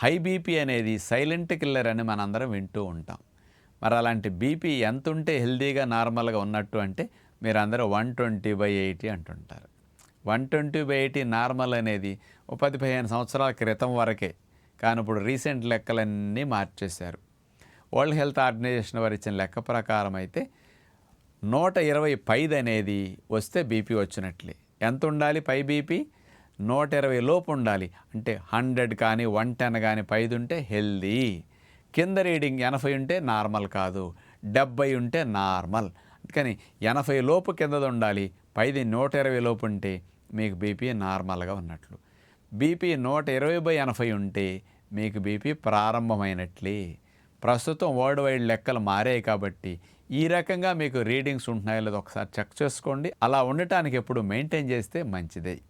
High BP అనేది silent killer అని మనందరం వింటూ ఉంటాం. మరి అలాంటి బీపీ ఎంత ఉంటే హెల్దీగా నార్మల్గా ఉన్నట్టు అంటే మీరందరూ వన్ ట్వంటీ బై ఎయిటీ అంటుంటారు. One twenty by eighty normal అనేది ఓ పది పదిహేను సంవత్సరాల క్రితం వరకే కానీ ఇప్పుడు రీసెంట్ లెక్కలన్నీ మార్చేశారు. వరల్డ్ హెల్త్ ఆర్గనైజేషన్ వారు ఇచ్చిన లెక్క ప్రకారం అయితే నూట ఇరవై పైది అనేది వస్తే బీపీ వచ్చినట్లే. ఎంత ఉండాలి పై బీపీ? నూట ఇరవై లోపు ఉండాలి. అంటే హండ్రెడ్ కానీ వన్ టెన్ కానీ పైది ఉంటే హెల్దీ. కింద రీడింగ్ ఎనభై ఉంటే నార్మల్ కాదు. డెబ్బై ఉంటే నార్మల్. అందుకని ఎనభై లోపు కిందది ఉండాలి. పైది నూట ఇరవై లోపు ఉంటే మీకు బీపీ నార్మల్గా ఉన్నట్లు. బీపీ నూట ఇరవై బై ఎనభై ఉంటే మీకు బీపీ ప్రారంభమైనట్లే. ప్రస్తుతం వరల్డ్ వైడ్ లెక్కలు మారాయి కాబట్టి ఈ రకంగా మీకు రీడింగ్స్ ఉంటున్నాయో లేదో ఒకసారి చెక్ చేసుకోండి. అలా ఉండటానికి ఎప్పుడు మెయింటైన్ చేస్తే మంచిదే.